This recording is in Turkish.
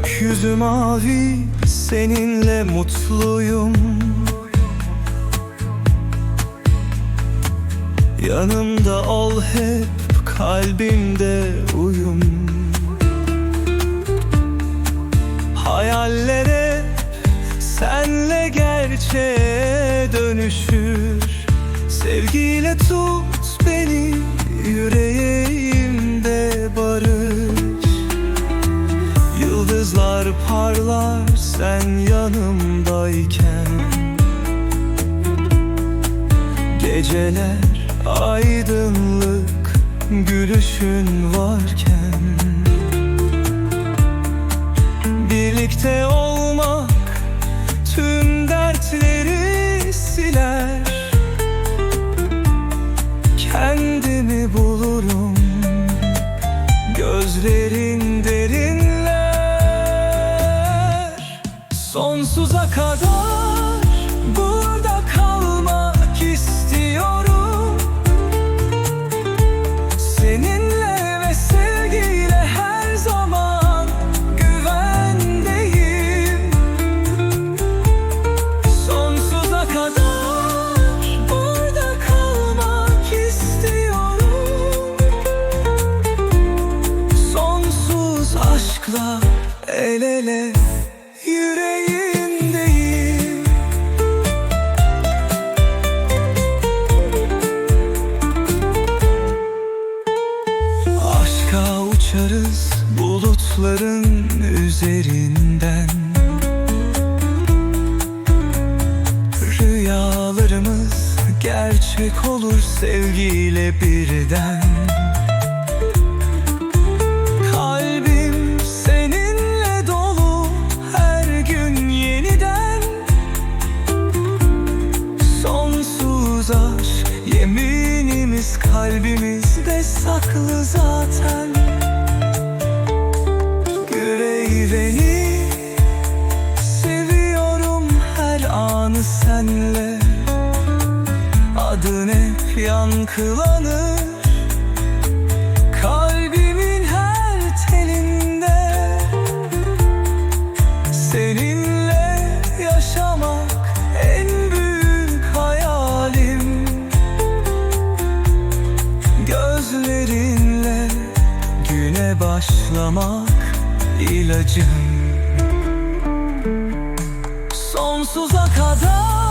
Gökyüzü mavi seninle mutluyum. Yanımda ol hep kalbimde uyum. Hayallere senle gerçeğe dönüşür. Sevgiyle tut beni yüreğimde parlar sen yanımdayken. Geceler aydınlık gülüşün varken. Birlikte olmak Sonsuza kadar burada kalmak istiyorum. Seninle ve sevgiyle her zaman güvendeyim. Sonsuza kadar burada kalmak istiyorum. Sonsuz aşkla el ele yüreğindeyim bulutların üzerinden. Rüyalarımız gerçek olur sevgiyle birden. Kalbim seninle dolu her gün yeniden. Sonsuz aşk yeminimiz kalbimizde saklı zaten Beni. Seviyorum her anı senle. Adın hep yankılanır ilacım Sonsuza kadar